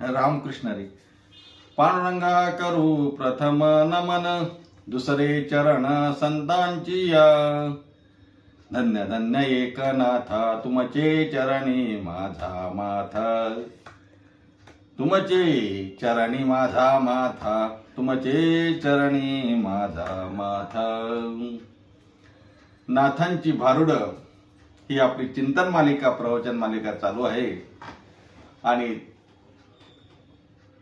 रामकृष्ण रे पांडुरंगा करू प्रथम नमन दुसरे चरण संतांची या। धन्य धन्य एकनाथा तुमचे चरणी माझा माथा। तुमचे चरणी माझा माथा तुमचे चरणी माझा माथा। नाथांची भारुड ही आपली चिंतन मालिका प्रवचन मालिका चालू आहे. आणि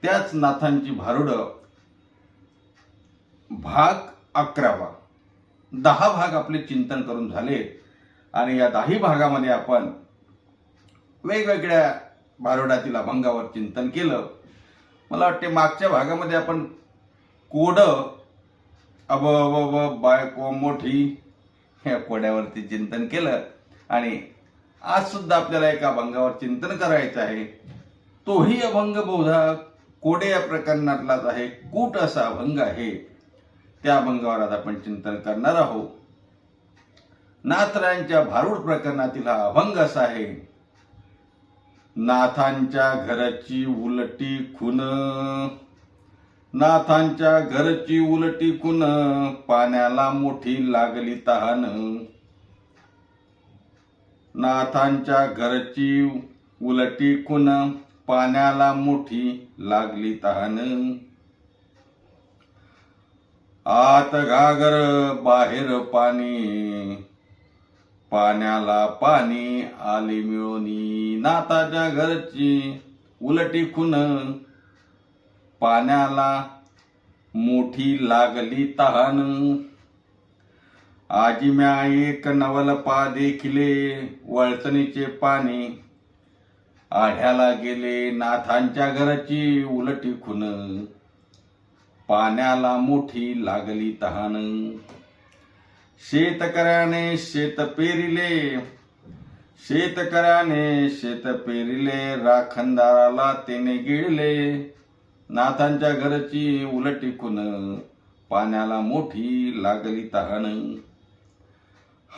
त्याच नाथांची भारुड भाग अकरावा. दहा भाग आपले चिंतन करून झाले आणि या दाही भागामध्ये आपण वेगवेगळ्या भारुडातील अभंगावर चिंतन केलं. मला वाटते मागच्या भागामध्ये आपण कोड अब अब अब बायको मोठी या कोड्यावरती चिंतन केलं. आणि आज सुद्धा आपल्याला एका अभंगावर चिंतन करायचं आहे. तोही अभंग बहुधा कोडे या प्रकरणातलाच आहे. कूट असा अभंग आहे. त्या अभंगावर आज आपण चिंतन करणार आहोत. नाथरायांच्या भारूड प्रकरणातील हा अभंग असा आहे. नाथांच्या घराची उलटी खुन. नाथांच्या घरची उलटी खुन. पाण्याला मोठी लागली तहान. नाथांच्या घरची उलटी खुन. पाण्याला मोठी लागली तहान. आत घागर बाहेर पाणी. पाण्याला पाणी आले मिळोनी नाताच्या घरची उलटी खुन. पाण्याला मोठी लागली तहान. आजी म्या एक नवल पा देखिले वळचणीचे पाणी आढ्याला गेले नाथांच्या घराची उलटी खुन. पाण्याला मोठी लागली तहान. शेतकऱ्याने शेत पेरिले. शेतकऱ्याने शेत पेरिले. राखणदाराला त्याने गिळले. नाथांच्या घरची उलटी खुन. पाण्याला मोठी लागली तहान.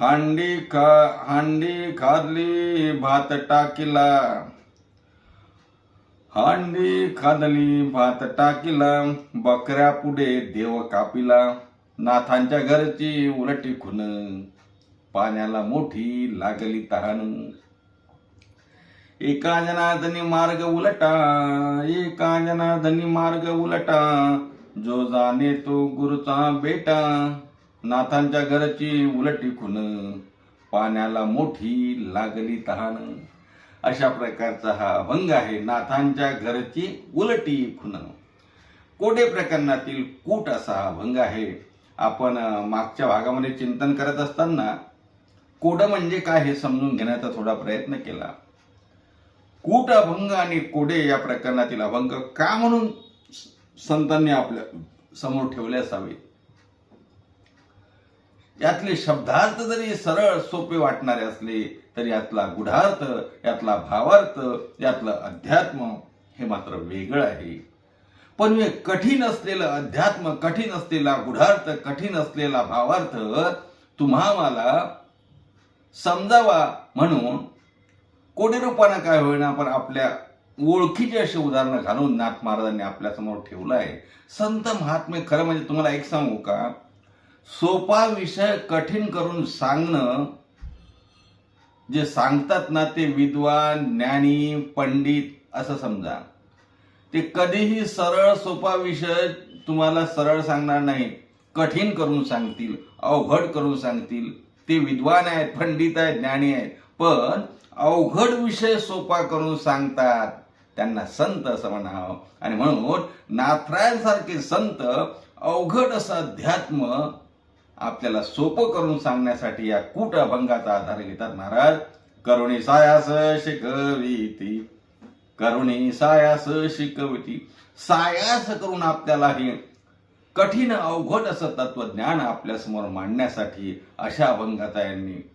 हांडी खा हांडी खादली भात टाकिला. हांडी खादली भात टाकिला बकऱ्या पुढे देव कापिला नाथांच्या घरची उलटी खुन पाण्याला मोठी लागली तहान. एका जनार्दनी मार्ग उलटा एका जनार्दनी मार्ग उलटा जो जाणे तो गुरुचा बेटा नाथांच्या घरची उलटी खुन पाण्याला मोठी लागली तहान. अशा प्रकारचा हा अभंग आहे. नाथांच्या घरची उलटी खुणं. कोडे प्रकरणातील कूट असा हा अभंग आहे. आपण मागच्या भागामध्ये चिंतन करत असताना कोड म्हणजे काय हे समजून घेण्याचा थोडा प्रयत्न केला. कूट अभंग आणि कोडे या प्रकरणातील अभंग का म्हणून संतांनी आपल्यासमोर ठेवले असावे? यातले शब्दार्थ जरी सरळ सोपे वाटणारे असले तर यातला गुढार्थ यातला भावार्थ यातलं अध्यात्म हे मात्र वेगळं आहे. पण हे कठीण असलेलं अध्यात्म कठीण असलेला गुढार्थ कठीण असलेला भावार्थ तुम्हा मला समजावा म्हणून कोटी रूपानं काय होईना पण आपल्या ओळखीचे असे उदाहरणं घालून नाथ महाराजांनी आपल्यासमोर ठेवलं आहे. संत महात्मे खरं म्हणजे तुम्हाला एक सांगू का? सोपा विषय कठीण करून सांगणं जे सांगतात ना ते विद्वान ज्ञानी पंडित असं समजा. ते कधीही सरळ सोपा विषय तुम्हाला सरळ सांगणार नाही कठीण करून सांगतील अवघड करून सांगतील. ते विद्वान आहेत पंडित आहेत ज्ञानी आहेत. पण अवघड विषय सोपा करून सांगतात. त्यांना संत असं म्हणावं. आणि म्हणून नाथरायांसारखे संत अवघड असं अध्यात्म आपल्याला सोपं करून सांगण्यासाठी या कूट अभंगाचा आधार घेतात महाराज. करुणी सायास शिकविती. करुणी सायास शिकविती. सायास करून आपल्याला हे कठीण अवघड असं तत्वज्ञान आपल्यासमोर मांडण्यासाठी अशा अभंगाचा यांनी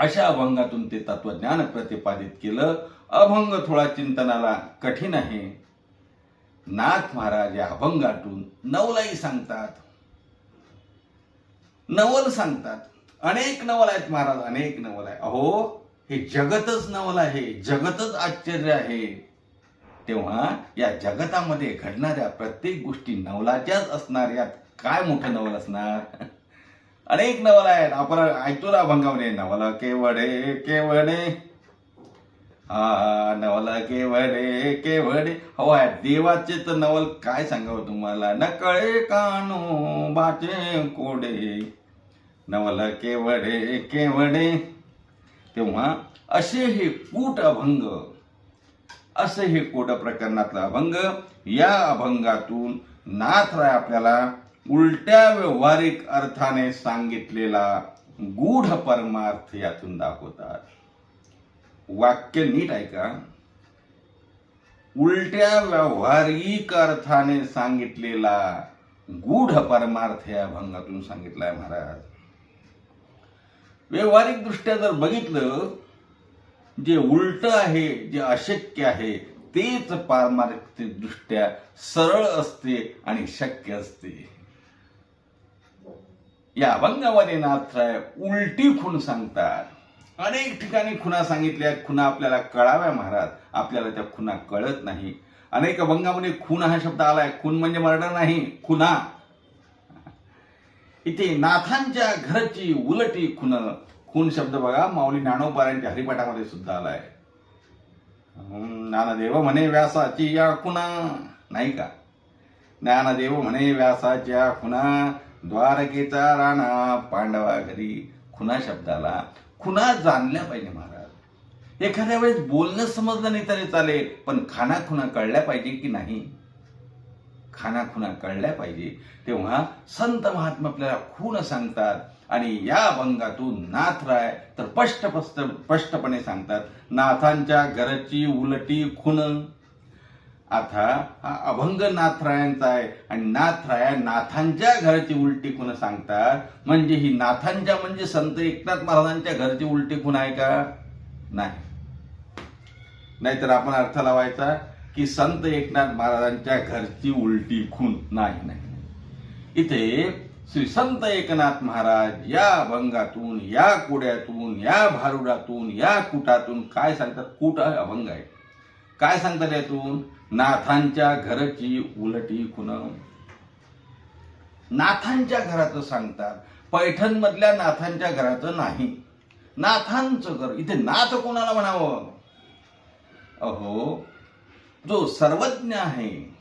अशा अभंगातून ते तत्वज्ञान प्रतिपादित केलं. अभंग थोडा चिंतनाला कठीण आहे. नाथ महाराज या अभंगातून नवलाई सांगतात. नवल सांगतात. अनेक नवल आहेत महाराज अनेक नवल आहे अहो हे जगतच नवल आहे जगतच आश्चर्य आहे. तेव्हा या जगतामध्ये घडणाऱ्या प्रत्येक गोष्टी नवलाच्याच असणार यात काय मोठं नवल असणार? अनेक नवल आहेत. आपण ऐकतो ना अभंगामध्ये नवल केवडे केवडे हा नवल केवडे केवडे हो देवाचे तर नवल काय सांगावं तुम्हाला? नकळे कानो बाचे कोडे. नवल केवडे केवडे तेव्हा असे हे कूट अभंग असे हे कोट प्रकरणातला अभंग या अभंगातून नाथराय आपल्याला उलट्या व्यवहारिक अर्थाने सांगितलेला गूढ परमार्थ यातून दाखवतात. वाक्य नीट ऐका उलट्या व्यावहारिक अर्थाने सांगितलेला गूढ परमार्थ या अभंगातून सांगितलाय महाराज. व्यावहारिक दृष्ट्या जर बघितलं जे उलट आहे जे अशक्य आहे तेच पारमार्थिकदृष्ट्या सरळ असते आणि शक्य असते. या अभंगामध्ये नाथराय उलटी खूण सांगतात. अनेक ठिकाणी खुणा सांगितल्या खुणा आपल्याला कळाव्या महाराज आपल्याला त्या खुणा कळत नाही. अनेक अभंगामध्ये खून हा शब्द आलाय. खून म्हणजे मर्डर नाही खुना. इथे नाथांच्या घरची उलटी खुन खून शब्द बघा माऊली ज्ञानोबारांच्या हरिपाठामध्ये सुद्धा आलाय. ज्ञानदेव म्हणे व्यासाची या खुना नाही का? ज्ञानदेव म्हणे व्यासाच्या खुना द्वारकेचा राणा पांडवा घरी खुना शब्दाला खुना जाणल्या पाहिजे महाराज. एखाद्या वेळेस बोलणं समजलं नाही तरी चालेल पण खाना खुना कळल्या पाहिजे की नाही? खाना खुना कळल्या पाहिजे. तेव्हा संत महात्मा आपल्याला खून सांगतात आणि या अभंगातून नाथराय तर स्पष्ट स्पष्ट स्पष्टपणे सांगतात नाथांच्या घरची उलटी खून. आता हा अभंग नाथरायांचा आहे आणि नाथराया नाथांच्या घरची उलटी खून सांगतात. म्हणजे ही नाथांच्या म्हणजे संत एकनाथ महाराजांच्या घरची उलटी खून आहे का? नाही. नाहीतर आपण अर्थ लावायचा की संत एकनाथ महाराजांच्या घरची उलटी खून नाही नाही इथे श्री संत एकनाथ महाराज या अभंगातून या कुड्यातून या भारुडातून या कुटातून काय सांगतात? कुट अभंग आहे. काय सांगतात यातून? नाथांच्या घरची उलटी खुन. नाथांच्या घराचं सांगतात. पैठण मधल्या नाथांच्या घराचं नाही. नाथांचं घर. इथे नाथ कोणाला म्हणावं? अहो जो सर्वज्ञ आहे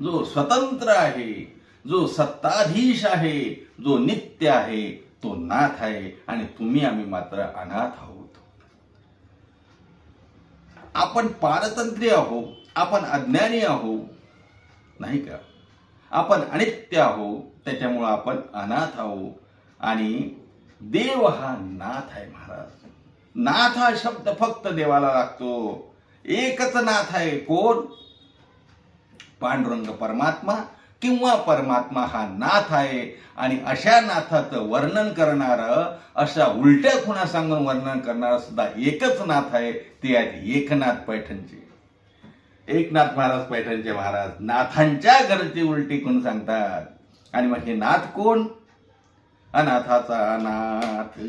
जो स्वतंत्र आहे जो सत्ताधीश आहे जो नित्य आहे तो नाथ आहे आणि तुम्ही आम्ही मात्र अनाथ आहोत. आपण पारतंत्र्य आहो आपण अज्ञानी आहो नाही का? आपण अनित्य आहो त्याच्यामुळं आपण अनाथ आहो. आणि देव हा नाथ आहे महाराज. नाथ हा शब्द फक्त देवाला लागतो. एकच नाथ आहे कोण? पांडुरंग परमात्मा किंवा परमात्मा हा नाथ आहे. आणि अशा नाथाचं वर्णन करणार अशा उलट्या खुणा सांगून वर्णन करणार सुद्धा एकच नाथ आहे. ते आहेत एकनाथ पैठणचे. एकनाथ महाराज पैठणचे महाराज नाथांच्या घरची उलटी कोण सांगतात. आणि मग हे नाथ कोण? अनाथाचा नाथ.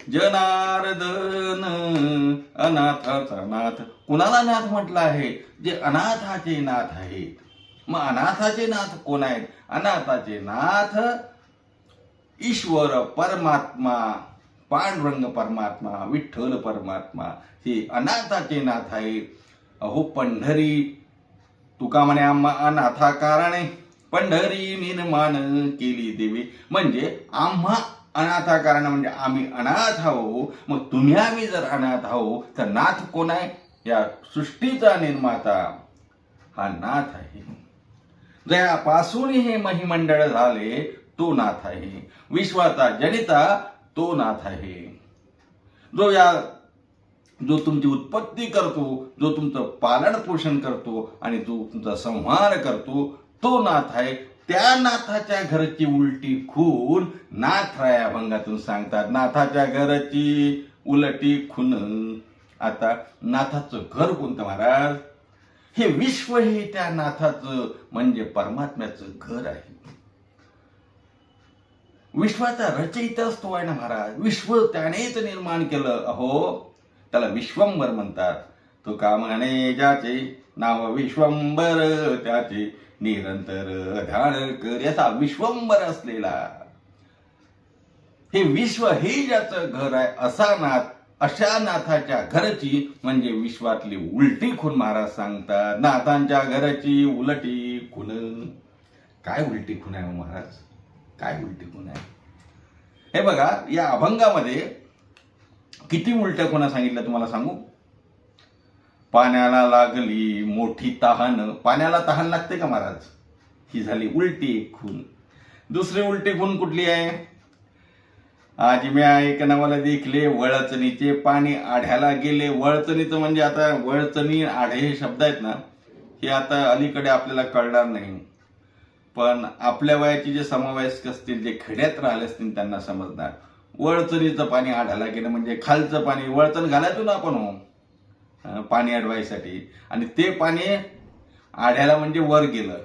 जनार्दन अनाथाचा नाथ कुणाला नाथ म्हटला आहे? जे अनाथाचे नाथ आहे मग अनाथाचे नाथ कोण आहेत? अनाथाचे नाथ ईश्वर परमात्मा पांडुरंग परमात्मा विठ्ठल परमात्मा. हे अनाथाचे नाथ आहे अहो पंढरी तुका म्हणे आम्हा अनाथा कारणे पंढरी निर्माण केली देवी. म्हणजे आम्हा अनाथा कारण म्हणजे आम्ही अनाथ आहो. मग तुम्ही आम्ही जर अनाथ आहो तर नाथ कोण आहे? या सृष्टीचा निर्माता हा नाथ आहे. जयापासून हे महिमंडळ झाले तो नाथ आहे. विश्वाचा जनिता तो नाथ आहे. जो या जो तुमची उत्पत्ती करतो जो तुमचं पालन पोषण करतो आणि जो तुमचा संहार करतो तो नाथ आहे. त्या नाथाच्या घराची उलटी खून नाथराया अभंगातून सांगतात. नाथाच्या घराची उलटी खून. आता नाथाचं घर कोणतं महाराज? हे विश्व हे त्या नाथाचं म्हणजे परमात्म्याचं घर आहे. विश्वाचा रचयिताच तो आहे ना महाराज. विश्व त्यानेच निर्माण केलं. अहो त्याला विश्वंभर म्हणतात. तो का म्हणे ज्याचे? नाव विश्वंबर त्याचे. निरंतर ध्यान कर याचा विश्वंबर असलेला. हे विश्व हे ज्याचं घर आहे असा नाथ अशा नाथाच्या घराची म्हणजे विश्वातली उलटी खून महाराज सांगतात नाथांच्या घराची उलटी खून. काय उलटी खून आहे हो महाराज? काय उलटी खून आहे? हे बघा या अभंगामध्ये किती उलट्या खुणा सांगितल्या तुम्हाला सांगू? पाण्याला लागली मोठी तहान. पाण्याला तहान लागते का महाराज? ही झाली उलटी एक खून. दुसरी उलटी खून कुठली आहे? आज मी एक नावाला देखले वळचणीचे पाणी आढ्याला गेले. वळचणीचं म्हणजे आता वळचणी आढे हे शब्द आहेत ना हे आता अलीकडे आपल्याला कळणार नाही. पण आपल्या वयाचे जे समवयस्क असतील जे खेड्यात राहिले असतील त्यांना समजणार. वळचणीचं पाणी आढायला गेलं म्हणजे खालचं पाणी. वळचण घालायचो ना आपण हो. पाणी अडवायसाठी. आणि ते पाणी आढ्याला म्हणजे वर गेलं.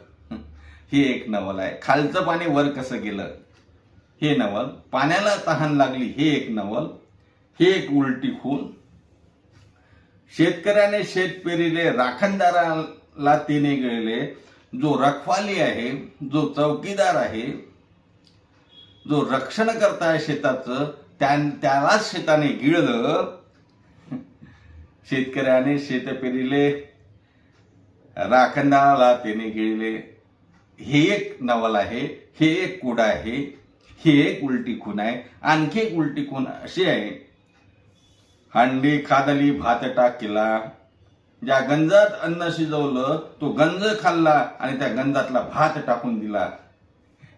हे. एक नवल आहे. खालचं पाणी वर कसं गेलं? हे नवल. पाण्याला तहान लागली हे एक नवल. हे एक उलटी खून. शेतकऱ्याने शेत पेरिले राखणदाराला तिने गिळले. जो रखवाली आहे जो चौकीदार आहे जो रक्षण करताय शेताचं त्या त्यालाच शेताने गिळलं. शेतकऱ्याने शेत पेरिले राखणदाराला त्याने गिळले हे एक नवल आहे हे एक कुड आहे हे एक उलटी खून आहे. आणखी एक उलटी खून अशी आहे. हांडी खादली भात टाकीला. ज्या गंजात अन्न शिजवलं तो गंज खाल्ला आणि त्या गंजातला भात टाकून दिला.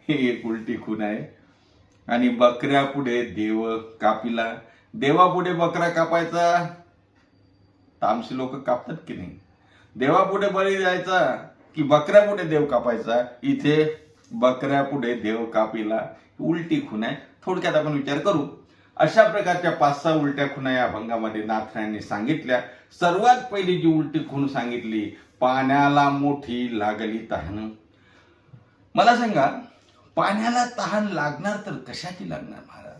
हे एक उलटी खून आहे. आणि बकऱ्या पुढे देव कापिला. देवापुढे बकरा कापायचा? तामशी लोक कापतात की नाही? देवापुढे बळी द्यायचा की बकऱ्या पुढे देव कापायचा? इथे बकऱ्या पुढे देव कापिला उलटी खून आहे. थोडक्यात आपण विचार करू. अशा प्रकारच्या पाच सहा उलट्या खुना या अभंगामध्ये नाथरायांनी सांगितल्या. सर्वात पहिली जी उलटी खून सांगितली पाण्याला मोठी लागली तहान. मला सांगा पाण्याला तहान लागणार तर कशाची लागणार महाराज?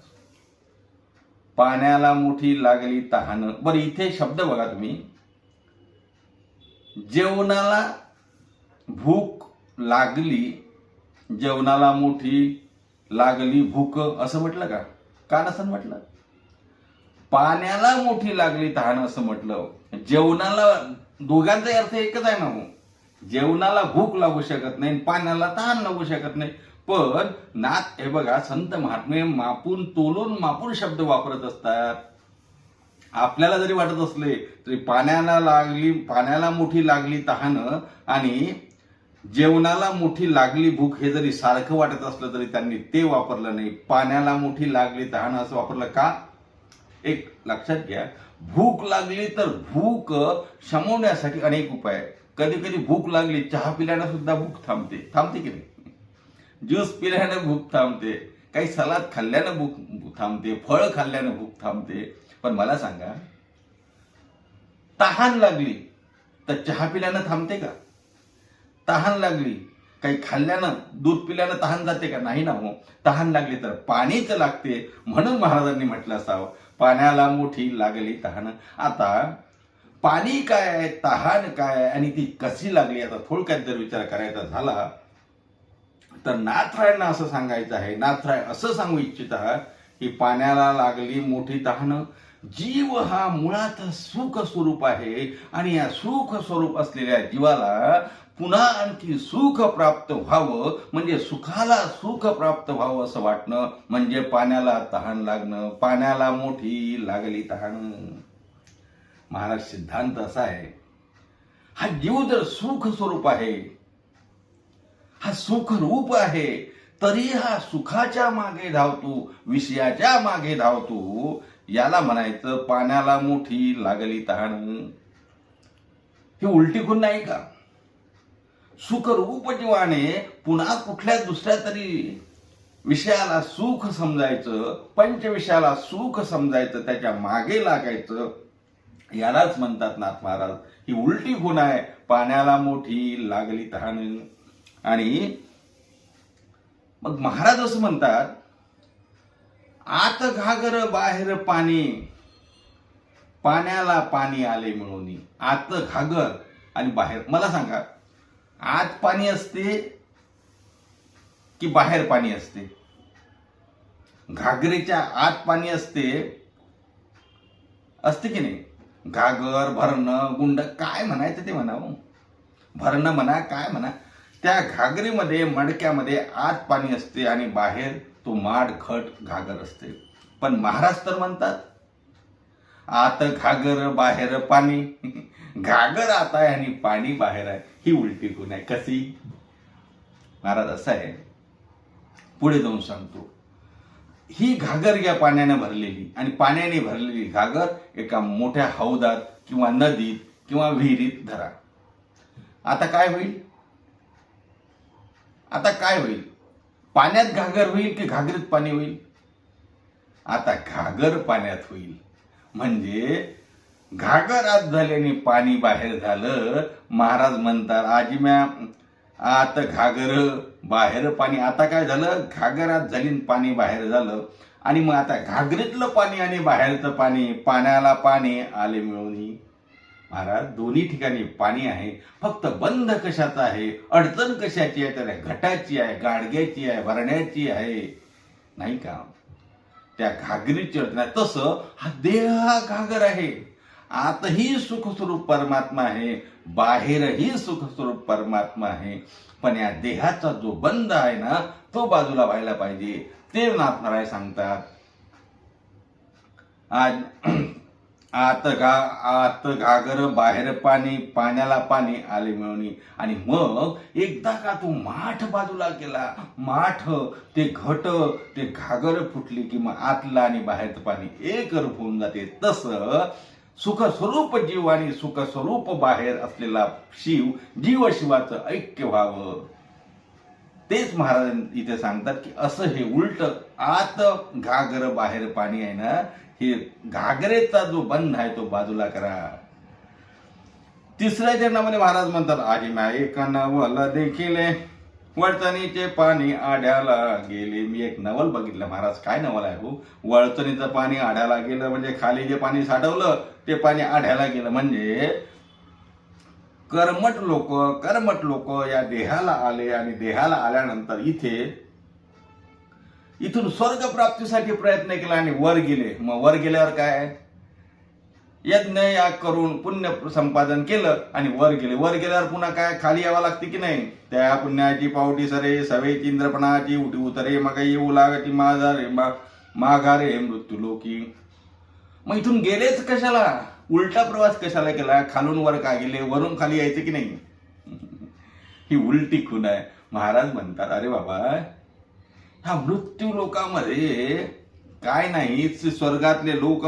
पाण्याला मोठी लागली तहान. बरं इथे शब्द बघा तुम्ही. जेवणाला भूक लागली जेवणाला मोठी लागली भूक असं म्हटलं का? का नसं म्हटलं? पाण्याला मोठी लागली तहान असं म्हटलं. जेवणाला दोघांचा अर्थ एकच आहे ना हो. जेवणाला भूक लागू शकत नाही पाण्याला तहान लागू शकत नाही. पण नाथ हे बघा संत महात्मे मापून तोलून मापून शब्द वापरत असतात. आपल्याला जरी वाटत असले तरी पाण्याला लागली पाण्याला मोठी लागली तहान आणि जेवणाला मोठी लागली भूक हे जरी सारखं वाटत असलं तरी त्यांनी ते वापरलं नाही. पाण्याला मोठी लागली तहान असं वापरलं का? एक लक्षात घ्या. भूक लागली तर भूक शमवण्यासाठी अनेक उपाय कधी कधी भूक लागली चहा पिल्यानं सुद्धा भूक थांबते. थांबते की नाही? ज्यूस पिल्यानं भूक थांबते काही सलाद खाल्ल्यानं भूक थांबते फळ खाल्ल्यानं भूक थांबते. पण मला सांगा तहान लागली तर चहा पिल्यानं थांबते का? तहान लागली काही खाल्ल्यानं दूध पिल्यानं तहान जाते का? नाही ना हो. तहान लागली तर पाणीच लागते. म्हणून महाराजांनी म्हटलं असावं पाण्याला मोठी लागली तहान. आता पाणी काय आहे तहान काय आहे आणि ती कशी लागली? आता थोडक्यात जर विचार करायचा झाला तर नाथरायांना असं सांगायचं आहे. नाथराय असं सांगू इच्छित आहात की पाण्याला लागली मोठी तहान जीव हा मुळात सुख स्वरूप आहे आणि या सुख स्वरूप असलेल्या जीवाला पुन्हा आणखी सुख प्राप्त व्हावं म्हणजे सुखाला सुख प्राप्त व्हावं असं वाटणं म्हणजे पाण्याला तहान लागणं पाण्याला मोठी लागली तहान. महाराज सिद्धांत असा आहे हा जीव जर सुख स्वरूप आहे हा सुख रूप आहे. तरी हा सुखाच्या मागे धावतो विषयाच्या मागे धावतो. याला म्हणायचं पाण्याला मोठी लागली तहान. ही उलटीकून नाही का? सुखरूप जीवाने पुन्हा कुठल्या दुसऱ्या तरी विषयाला सुख समजायचं पंचविषयाला सुख समजायचं त्याच्यामागे लागायचं यालाच म्हणतात नाथ महाराज. ही उलटी गुण आहे पाण्याला मोठी लागली तहान. आणि मग महाराज असं म्हणतात आत घागर बाहेर पाणी पाण्याला पाणी आले मिळून आत घागर आणि बाहेर. मला सांगा आत पाणी असते की बाहेर पाणी असते? घागरेच्या आत पाणी असते असते की नाही? घागर भरणं गुंड काय म्हणायचं ते म्हणावं? भरणं म्हणा काय म्हणा त्या घागरीमध्ये मडक्यामध्ये आत पाणी असते आणि बाहेर तो माड खट घागर असते. पण महाराज तर म्हणतात आत घागर बाहेर पाणी. घागर आत आहे आणि पाणी बाहेर आहे. ही उलटी गुण आहे. कशी? महाराज असं आहे. पुढे जाऊन सांगतो. ही घागर या पाण्याने भरलेली आणि पाण्याने भरलेली घागर एका मोठ्या हौदात किंवा नदीत किंवा विहिरीत धरा. आता काय होईल? आता काय होईल? पाण्यात घागर होईल की घागरीत पाणी होईल? आता घागर पाण्यात होईल. म्हणजे घागर आत झाल्याने पाणी बाहेर झालं. महाराज म्हणतात आजी मॅ आत घागर बाहेर पाणी. आता काय झालं? घागर आत झाली आणि पाणी बाहेर झालं. आणि मग आता घागरीतलं पाणी आणि बाहेरचं पाणी पाण्याला पाणी आले मिळून महाराज दोन्ही ठिकाणी पाणी आहे. फक्त बंध कशाचा आहे? अडचण कशाची आहे? तर घटाची आहे गाडग्याची आहे भरण्याची आहे. नाही का? त्या घागरीची अडचण आहे. तसं हा देह हा घागर आहे. आतही सुखस्वरूप परमात्मा आहे. बाहेरही सुखस्वरूप परमात्मा आहे. पण या देहाचा जो बंध आहे ना तो बाजूला व्हायला पाहिजे. ते नाथनाराय सांगतात आज आत घा आत घागर बाहेर पाणी पाण्याला पाणी आले मिळवणी आणि मग एकदा का तो माठ बाजूला गेला माठ ते घट ते घागर फुटली की मग आतला आणि बाहेरचं पाणी एक रूप होऊन जाते. तसं सुखस्वरूप जीव आणि सुखस्वरूप बाहेर असलेला शिव जीव शिवाचं ऐक्य व्हावं. तेच महाराज इथे सांगतात की असं हे उलट आत घागर बाहेर पाणी आहे ना हे घागरेचा जो बंध आहे तो बाजूला करा. तिसऱ्या चरणामध्ये महाराज म्हणतात आजी म्या एका नवल देखील वळचणीचे पाणी आढ्याला गेले. मी एक नवल बघितलं. महाराज काय नवल आहे हो? वळचणीचं पाणी आढ्याला गेलं म्हणजे खाली जे पाणी साठवलं ते पाणी आढ्याला गेलं. म्हणजे कर्मट लोक कर्मट लोक या देहाला आले आणि देहाला आल्यानंतर इथे इथून स्वर्ग प्राप्तीसाठी प्रयत्न केला आणि वर गेले. मग वर गेल्यावर काय? यज्ञ याग करून पुण्य संपादन केलं आणि वर गेले. वर गेल्यावर पुन्हा काय? खाली यावं लागते की नाही? त्या पुण्याची पावटी सरे सवेची इंद्रपणाची उठी उतरे मग येऊ लागती माझारे माघारे मृत्यू लोकी मग इथून गेलेच कशाला? उलटा प्रवास कशाला केला? खालून वर का गेले? वरून खाली यायचे की नाही? ही उलटी खून आहे. महाराज म्हणतात अरे बाबा हा मृत्यू लोकांमध्ये काय नाही स्वर्गातले लोक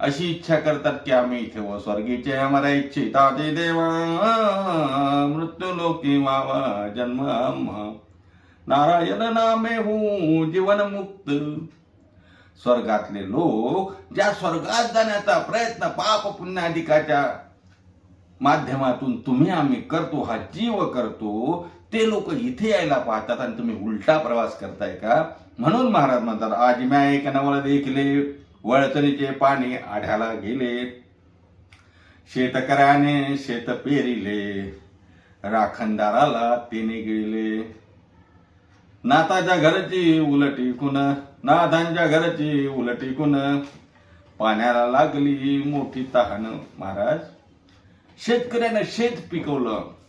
अशी इच्छा करतात की आम्ही इथे व स्वर्गीचे आम्हाला इच्छिता ते देवा मृत्यू लोकी मावा जन्म नारायण नामे हू जीवन मुक्त. स्वर्गातले लोक ज्या स्वर्गात जाण्याचा प्रयत्न पाप पुण्याधिकाच्या माध्यमातून तुम्ही आम्ही करतो हा जीव करतो ते लोक इथे यायला पाहतात आणि तुम्ही उलटा प्रवास करताय का? म्हणून महाराज म्हणतात आज म्या एक नवल देखले वळचणीचे पाणी आढ्याला गेले. शेतकऱ्याने शेत पेरिले राखणदाराला तेने गेले नाताच्या घरची उलटी कुण नाथांच्या घरची उलटी कुण? पाण्याला लागली मोठी तहान महाराज. शेतकऱ्यानं शेत पिकवलं.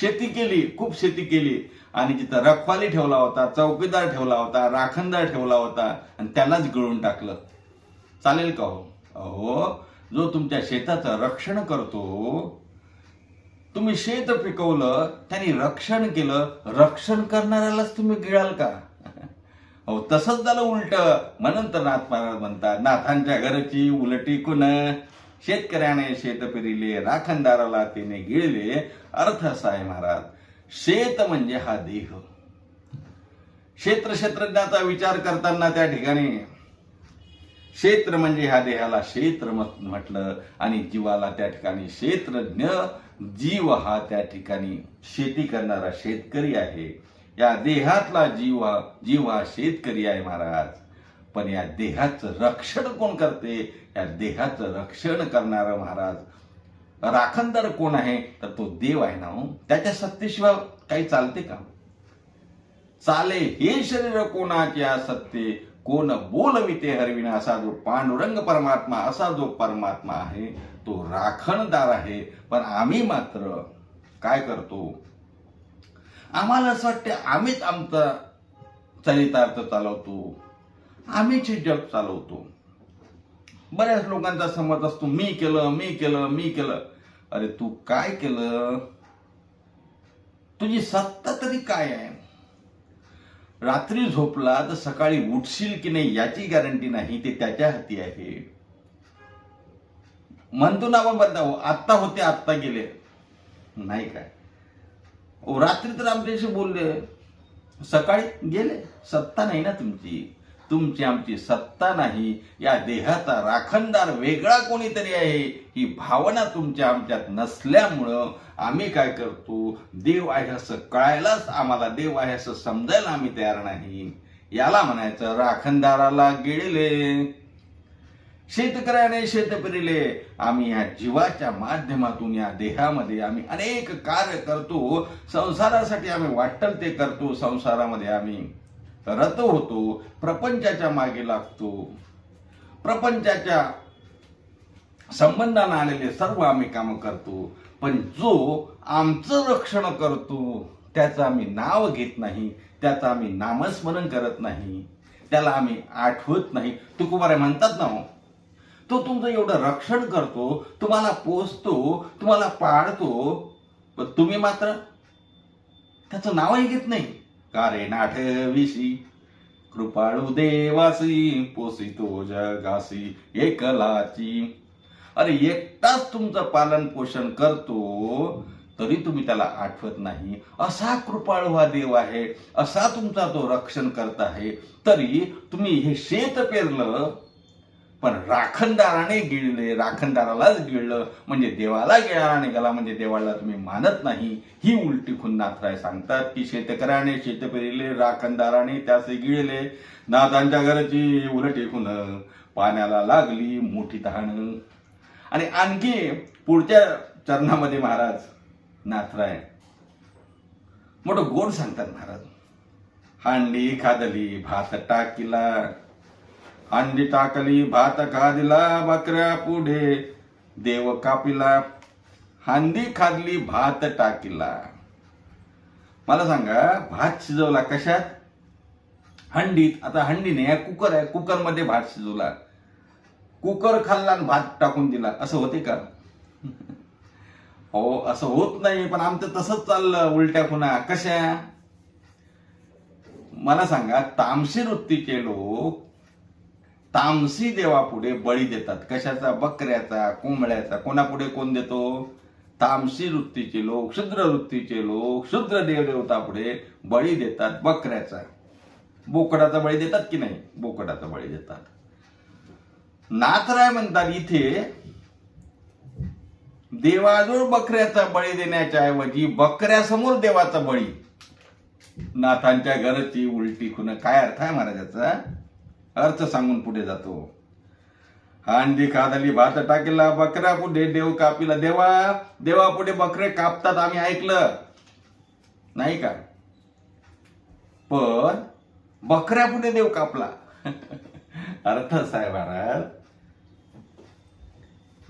शेती केली खूप शेती केली. आणि जिथं रखवाली ठेवला होता चौकीदार ठेवला होता राखणदार ठेवला होता आणि त्यालाच गळून टाकलं. चालेल का हो? अहो जो तुमच्या शेताचं रक्षण करतो तुम्ही शेत पिकवलं त्यांनी रक्षण केलं रक्षण करणाऱ्यालाच तुम्ही गिळाल का? हो तसंच झालं उलट. म्हणून तर नाथ महाराज म्हणतात नाथांच्या घरची उलटी कुण? शेतकऱ्याने शेत पेरिले राखणदाराला तिने गिळले अर्थ असा आहे महाराज शेत म्हणजे हा देह. क्षेत्र क्षेत्रज्ञाचा विचार करताना त्या ठिकाणी क्षेत्र म्हणजे ह्या देहाला क्षेत्र म्हटलं आणि जीवाला त्या ठिकाणी क्षेत्रज्ञ जीव हा त्या ठिकाणी शेती करणारा शेतकरी आहे. या देहातला जीव हा जीव हा शेतकरी आहे महाराज. पण या देहाचं रक्षण कोण करते? या देहाचं रक्षण करणारं महाराज राखणदार कोण आहे? तर तो देव आहे ना हो. त्याच्या सत्तेशिवाय काही चालते का? चाले हे शरीर कोणाच्या सत्ते कोण बोलविते हरविना असा जो पांडुरंग परमात्मा असा जो परमात्मा आहे तो राखणदार आहे. पण आम्ही मात्र काय करतो? आम्हाला असं वाटते आम्हीच आमचा चरितार्थ चालवतो. आम्हीच जग चालवतो. बऱ्याच लोकांचा समज असतो मी केलं मी केलं मी केलं. अरे तू काय केलं? तुझी सत्ता तरी काय आहे? रात्री झोपला तर सकाळी उठशील की नाही याची गॅरंटी नाही ते त्याच्या हाती आहे. म्हणतो ना आपण बदला आत्ता होते आत्ता गेले. नाही काय? रात्री तर आमच्याशी बोलले. सकाळी गेले सत्ता नाही ना तुमची. तुमची आमची सत्ता नाही. या देहाचा राखणदार वेगळा कोणीतरी आहे. ही भावना तुमच्या आमच्यात नसल्यामुळं आम्ही काय करतो? देव आहे असं कळायलाच आम्हाला देव आहे असं समजायला आम्ही तयार नाही. याला म्हणायचं राखणदाराला गिळले. शेतकऱ्याने शेत पेरिले. आम्ही या जीवाच्या माध्यमातून या देहामध्ये आम्ही अनेक कार्य करतो. संसारासाठी आम्ही वाटल ते करतो. संसारामध्ये आम्ही रत होतो प्रपंचाच्या मागे लागतो. प्रपंचाच्या संबंधानं आलेले सर्व आम्ही कामं करतो. पण जो आमचं रक्षण करतो त्याचं आम्ही नाव घेत नाही त्याचं आम्ही नामस्मरण करत नाही त्याला आम्ही आठवत नाही. तुकोबारे म्हणतात ना हो तो तुमचं एवढं रक्षण करतो तुम्हाला पोचतो तुम्हाला पाळतो पण तुम्ही मात्र त्याचं नावही घेत नाही. का रे नाठविशी कृपाळू देवासी पोसितो जगासी एकलाची. अरे एकटाच तुमचं पालन पोषण करतो तरी तुम्ही त्याला आठवत नाही. असा कृपाळू हा देव आहे असा तुमचा तो रक्षण करत आहे तरी तुम्ही हे शेत पेरलं पण राखणदाराने गिळले राखणदारालाच गिळलं म्हणजे देवाला गिळाला निघाला म्हणजे देवाला तुम्ही मानत नाही. ही उलटी खुन्नाथराय सांगतात की शेतकऱ्याने शेत पेरिले राखणदाराने त्याचे गिळले. नाथांच्या घराची उलट एकून पाण्याला लागली मोठी तहाण आणि आणखी पुढच्या चरणामध्ये महाराज नाथराय मोठं गोड सांगतात महाराज. हांडी खादली भात टाकीला अंडी टाकली भात खादिला बकऱ्या पुढे. देव कापिला हांडी खादली भात टाकीला. मला सांगा भात शिजवला कशात? हंडीत. आता हंडी नाही कुकर आहे कुकरमध्ये भात शिजवला. कुकर खाल्ला आणि भात टाकून दिला. असं होते का? हो असं होत नाही पण आमचं तसंच चाललं उलट्या पुन्हा. कशा? मला सांगा तामशी वृत्तीचे लोक तामसी देवापुढे बळी देतात. कशाचा? बकऱ्याचा कोंबड्याचा. कोणापुढे कोण देतो? तामसी वृत्तीचे लोक शूद्र वृत्तीचे लोक शूद्र देवदेवता पुढे बळी देतात बकऱ्याचा. बोकडाचा बळी देतात की नाही? बोकडाचा बळी देतात. नाथराय म्हणतात इथे देवाजवळ बकऱ्याचा बळी देण्याच्या ऐवजी बकऱ्यासमोर देवाचा बळी. नाथांच्या घराची उलटी खुन काय अर्थ आहे महाराजाचा? अर्थ सांगून पुढे जातो. हांडी खादली भात टाकेला बकरा पुढे देव कापिला. देवा देवा पुढे बकरे कापतात आम्ही ऐकलं. नाही का? पण बकऱ्या पुढे देव कापला. अर्थ साहेब आहे महाराज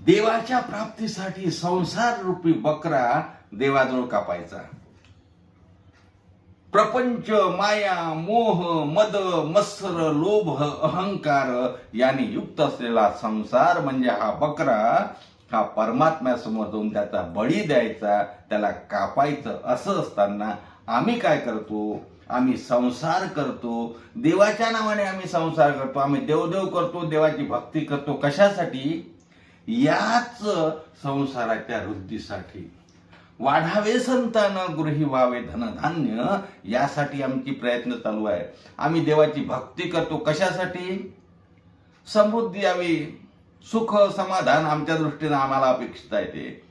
देवाच्या प्राप्तीसाठी संसार रूपी बकरा देवाजवळ कापायचा. प्रपंच माया मोह मद मत्सर लोभ अहंकार याने युक्त असलेला संसार म्हणजे हा बकरा हा परमात्म्यासमोर जाऊन त्याचा बळी द्यायचा त्याला कापायचं असं असताना आम्ही काय करतो? आम्ही संसार करतो. देवाच्या नावाने आम्ही संसार करतो. आम्ही देवदेव करतो देवाची भक्ती करतो. कशासाठी? याच संसाराच्या वृद्धीसाठी. वाढावे संतान गृही व्हावे धनधान्य यासाठी आमची प्रयत्न चालू आहे. आम्ही देवाची भक्ती करतो. कशासाठी? समृद्धी यावी सुख समाधान आमच्या दृष्टीने आम्हाला अपेक्षित आहे ते.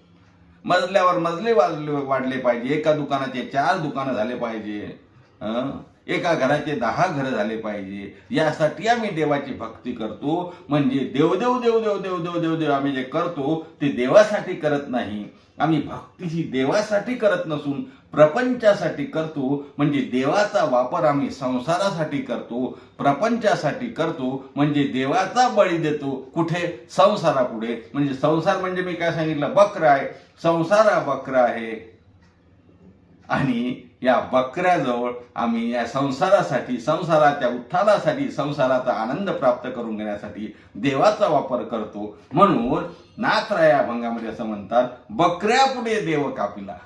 मजल्यावर मजले वाढले वाढले पाहिजे. एका दुकानाचे चार दुकानं झाले पाहिजे. हं? एका घराचे दहा घर झाले पाहिजे. यासाठी आम्ही देवाची भक्ती करतो. म्हणजे देवदेव देव देव देव देव देव देव आम्ही जे करतो ते देवासाठी करत नाही. आम्ही भक्ती ही देवासाठी करत नसून प्रपंचासाठी करतो. म्हणजे देवाचा वापर आम्ही संसारासाठी करतो. प्रपंचासाठी करतो. म्हणजे देवाचा बळी देतो. कुठे? संसारापुढे. म्हणजे संसार म्हणजे मी काय सांगितलं? बकर आहे. संसार हा बकर आहे. आणि या बकऱ्याजवळ आम्ही या संसारासाठी संसाराच्या उत्थानासाठी संसाराचा आनंद प्राप्त करून घेण्यासाठी देवाचा वापर करतो. म्हणून नाथरा या भंगामध्ये असं म्हणतात बकऱ्यापुढे देव कापिला.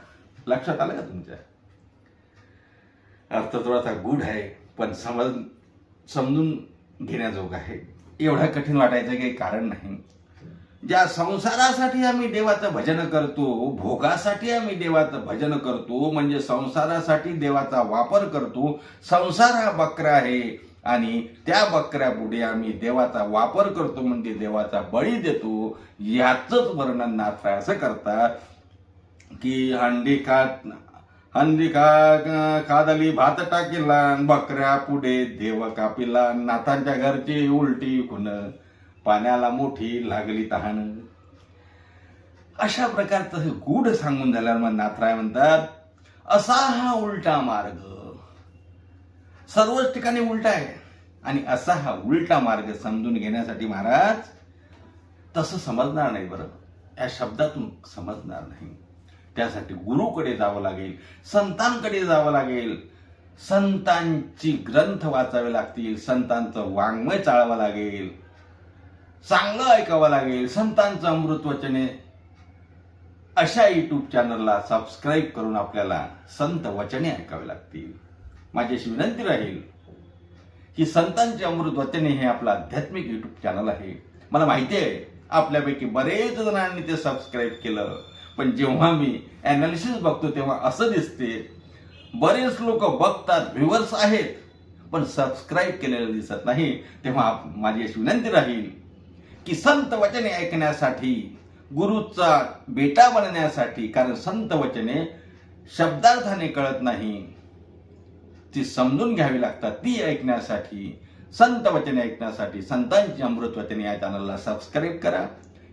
लक्षात आलं का तुमच्या? अर्थ थोडासा गुढ आहे पण समज समजून घेण्याजोग आहे. एवढा कठीण वाटायचं काही कारण नाही. ज्या संसारासाठी आम्ही देवाचं भजन करतो भोगासाठी आम्ही देवाचं भजन करतो म्हणजे संसारासाठी देवाचा वापर करतो संसार हा बकरा आहे. आणि त्या बकऱ्यापुढे आम्ही देवाचा वापर करतो म्हणजे देवाचा बळी देतो. याच वर्णन नाथराय असं करतात की हंडी खा हंडी खा खादली भात टाकीला बकऱ्या पुढे देव कापिला नाथांच्या घरची उलटी खुन पाण्याला मोठी लागली तहान. अशा प्रकारचं गूढ सांगून झाल्यावर मग नाथराय म्हणतात असा हा उलटा मार्ग. सर्वच ठिकाणी उलटा आहे. आणि असा हा उलटा मार्ग समजून घेण्यासाठी महाराज तसं समजणार नाही बरं. या शब्दातून समजणार नाही. त्यासाठी गुरुकडे जावं लागेल संतांकडे जावं लागेल. संतांची ग्रंथ वाचावे लागतील संतांचं वाङ्मय चाळावं लागेल. चांगलं ऐकावं लागेल. संतांचं अमृत वचने. अशा युट्यूब चॅनलला सबस्क्राईब करून आपल्याला संत वचने ऐकावे लागतील. माझ्याशी अशी विनंती राहील की संतांचे अमृत वचने हे आपलं आध्यात्मिक युट्यूब चॅनल आहे. मला माहिती आहे आपल्यापैकी बरेच जणांनी ते सबस्क्राईब केलं. पण जेव्हा मी अनालिसिस बघतो तेव्हा असं दिसते बरेच लोक बघतात व्ह्युअर्स आहेत पण सबस्क्राईब केलेलं दिसत नाही. तेव्हा आप- माझी अशी विनंती राहील की संत वचने ऐकण्यासाठी गुरुचा बेटा बनण्यासाठी कारण संत वचने शब्दार्थाने कळत नाही. ती समजून घ्यावी लागतात ती ऐकण्यासाठी संत वचने ऐकण्यासाठी. संतांची अमृत वचने या चॅनलला सबस्क्राईब करा.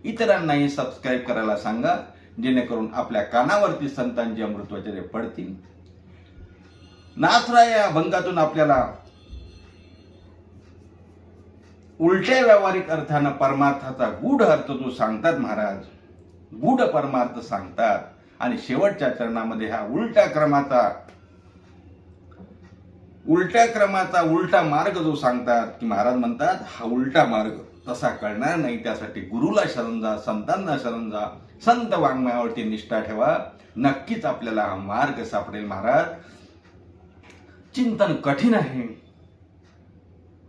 इतरांनाही सबस्क्राईब करायला सांगा जेणेकरून आपल्या कानावरती संतांची अमृत वचने पडतील. नाथराय या भंगातून आपल्याला उलट्या व्यावहारिक अर्थानं परमार्थाचा गूढ अर्थ जो सांगतात महाराज गूढ परमार्थ सांगतात. आणि शेवटच्या चरणामध्ये हा उलट्या क्रमाचा उलट्या क्रमाचा उलटा मार्ग जो सांगतात की महाराज म्हणतात हा उलटा मार्ग तसा कळणार नाही. त्यासाठी गुरुला शरण जा संतांना शरण जा संत वाङ्मयावरती निष्ठा ठेवा. नक्कीच आपल्याला हा मार्ग सापडेल महाराज. चिंतन कठीण आहे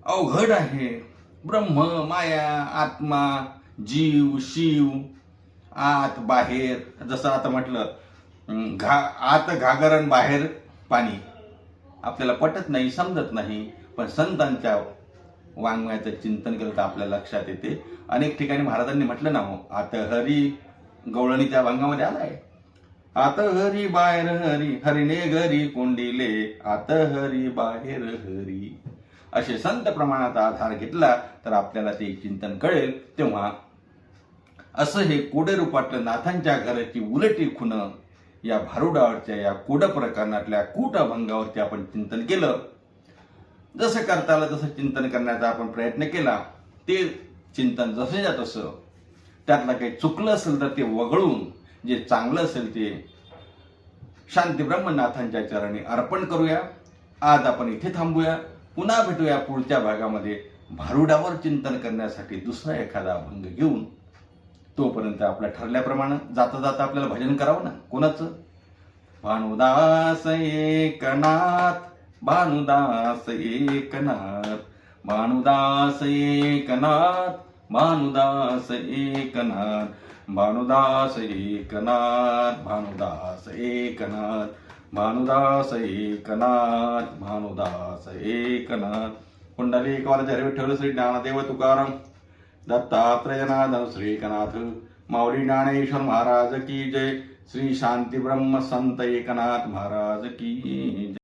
अवघड आहे. ब्रह्म माया आत्मा जीव शिव आत बाहेर जसं आता म्हटलं घा आत घागरण बाहेर पाणी. आपल्याला पटत नाही समजत नाही पण संतांच्या वाङ्मयाचं चिंतन केलं तर आपल्या लक्षात येते. अनेक ठिकाणी महाराजांनी म्हटलं ना हो आत हरी गवळणीच्या भांगामध्ये आलाय. आत हरी बाहेर हरी हरिणे घरी कोंडिले. आत हरी बाहेर हरी. असे संत प्रमाणाचा आधार घेतला तर आपल्याला ते चिंतन कळेल. तेव्हा असं हे कोडे रूपातलं नाथांच्या घराची उलटी खुन या भारुडावरच्या या कोड प्रकरणातल्या कूटभंगावरती आपण चिंतन केलं. जसं करता आलं तसं चिंतन करण्याचा आपण प्रयत्न केला. ते चिंतन जसंच्या तसं त्यातलं काही चुकलं असेल तर ते वगळून जे चांगलं असेल ते शांती ब्रह्मनाथांच्या चरणी अर्पण करूया. आज आपण इथे थांबूया. पुन्हा भेटूया पुढच्या भागामध्ये. भारुडावर चिंतन करण्यासाठी दुसरा एखादा अभंग घेऊन. तोपर्यंत आपल्या ठरल्याप्रमाणे जाता जाता आपल्याला भजन करावं ना? कोणाचं? भानुदास एकनाथ. भानुदास एकनाथ. भानुदास एकनाथ. भानुदास एकनाथ. भानुदास एकनाथ. भानुदास एकनाथ. भानुदास एकनाथ भानुदास एकनाथ पुंडलिक वाला विठ्ठल श्री ज्ञानदेव तुकाराम दत्तात्रयनाथ श्रीकनाथ माऊली ज्ञानेश्वर महाराज की जय श्री शांती ब्रह्म संत एकनाथ महाराज की जय.